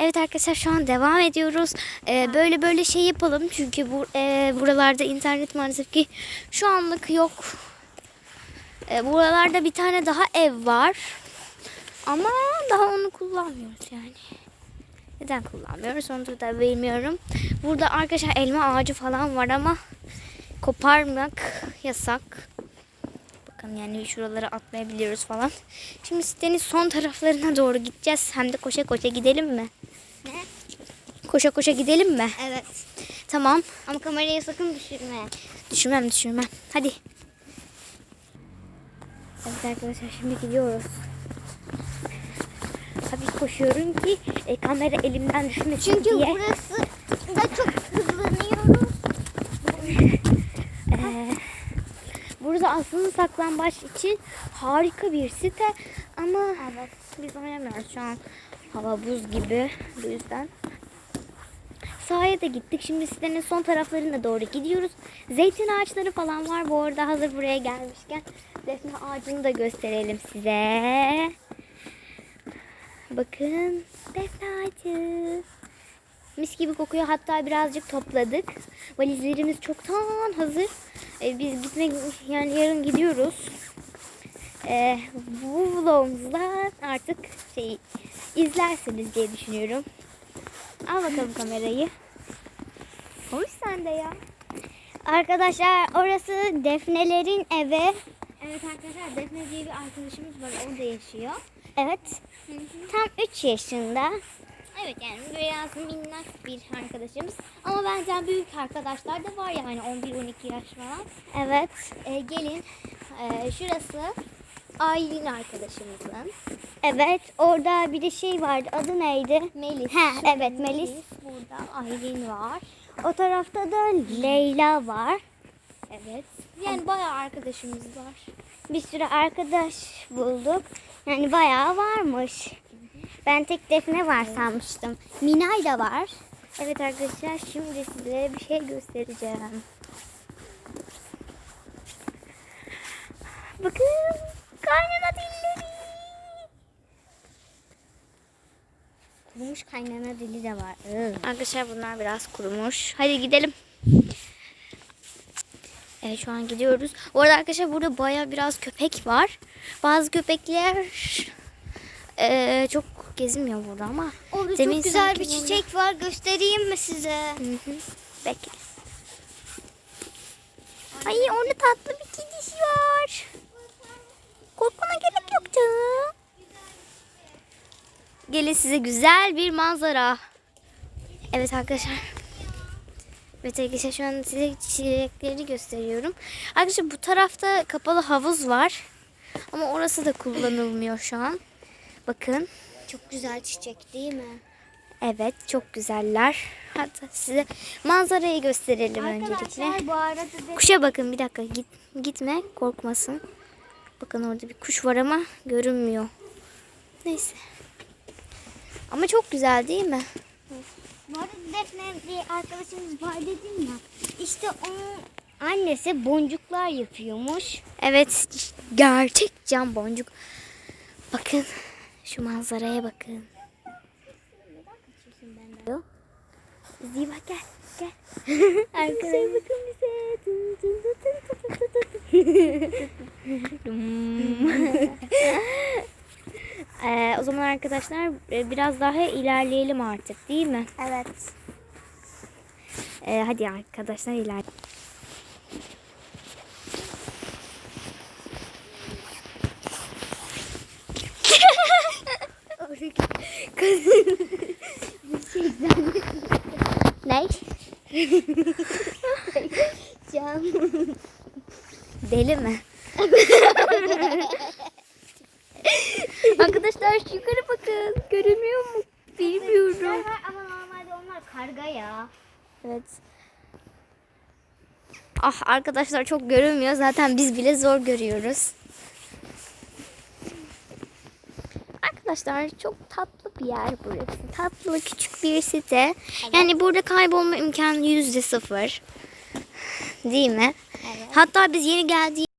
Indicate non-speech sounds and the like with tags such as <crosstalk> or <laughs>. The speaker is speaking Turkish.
Evet arkadaşlar şu an devam ediyoruz. Ee, böyle böyle şey yapalım çünkü bu e, buralarda internet maalesef ki şu anlık yok. Ee, buralarda bir tane daha ev var. Ama daha onu kullanmıyoruz yani. Neden kullanmıyoruz onu da bilmiyorum. Burada arkadaşlar elma ağacı falan var ama koparmak yasak. Bakın yani şuralara atlayabiliyoruz falan. Şimdi sitenin son taraflarına doğru gideceğiz. Hem de koşa koşa gidelim mi? Ne? Koşa koşa gidelim mi? Evet. Tamam. Ama kamerayı sakın düşürme. Düşürmem düşürmem. Hadi. Evet arkadaşlar şimdi gidiyoruz. Tabii koşuyorum ki e, kamera elimden düşmesin Çünkü diye. burası da çok hızlanıyoruz. Ee, burada aslında saklambaç için harika bir site ama Evet. biz oynamıyoruz şu an. Hava buz gibi bu yüzden. Sahaya da gittik. Şimdi sitenin son taraflarına doğru gidiyoruz. Zeytin ağaçları falan var. Bu arada hazır buraya gelmişken defne ağacını da gösterelim size. Bakın defne ağacı. Mis gibi kokuyor. Hatta birazcık topladık. Valizlerimiz çoktan hazır. Ee, biz gitmek yani yarın gidiyoruz. Ee, bu vlogumuzda artık şey izlersiniz diye düşünüyorum. Al bakalım kamerayı. Hoş sen de ya. Arkadaşlar orası Defnelerin evi. Evet arkadaşlar Defne diye bir arkadaşımız var. Orada yaşıyor. Evet. Tam 3 yaşında. Evet yani biraz minnak bir arkadaşımız. Ama bence büyük arkadaşlar da var yani 11-12 yaş falan. Evet. Ee, gelin ee, şurası Aylin arkadaşımızın. Evet. Orada bir de şey vardı. Adı neydi? Melis. Şu evet, Melis. Burada Aylin var. O tarafta da Leyla var. Evet. Yani bayağı arkadaşımız var. Bir sürü arkadaş bulduk. Yani bayağı varmış. Ben tek Defne var sanmıştım. Minay da var. Evet arkadaşlar şimdi size bir şey göstereceğim. Bakın kaynana dilleri. Kurumuş kaynana dili de var. Arkadaşlar bunlar biraz kurumuş. Hadi gidelim. Evet şu an gidiyoruz. Bu arada arkadaşlar burada baya biraz köpek var. Bazı köpekler eee, çok gezmiyor burada ama. Orada çok güzel bir sanki burada- çiçek var. Göstereyim mi size? Hı hı. Bekle. Ay orada tatlı bir kedisi var. Gelin size güzel bir manzara. Evet arkadaşlar. Evet arkadaşlar şu an size çiçekleri gösteriyorum. Arkadaşlar bu tarafta kapalı havuz var. Ama orası da kullanılmıyor şu an. Bakın. Çok güzel çiçek değil mi? Evet çok güzeller. Hatta size manzarayı gösterelim öncelikle. Arkadaşlar bu arada da Kuşa bakın bir dakika git, gitme korkmasın. Bakın orada bir kuş var ama görünmüyor. Neyse. Ama çok güzel değil mi? Bu arada Defne bir arkadaşımız var dedim ya. İşte onun annesi boncuklar yapıyormuş. Evet gerçek cam boncuk. Bakın şu manzaraya bakın. Ziva gel gel. <laughs> Arkadaşlar bakın bize. Ee, o zaman arkadaşlar e, biraz daha ilerleyelim artık değil mi? Evet. Ee, hadi arkadaşlar iler. <laughs> ne? <laughs> Cam. Deli mi? Arkadaşlar yukarı bakın. Görünüyor mu? Bilmiyorum. Ama normalde onlar karga ya. Evet. Ah arkadaşlar çok görünmüyor. Zaten biz bile zor görüyoruz. Arkadaşlar çok tatlı bir yer burası. Tatlı küçük bir site. Yani burada kaybolma imkanı yüzde sıfır. Değil mi? Evet. Hatta biz yeni geldiğimizde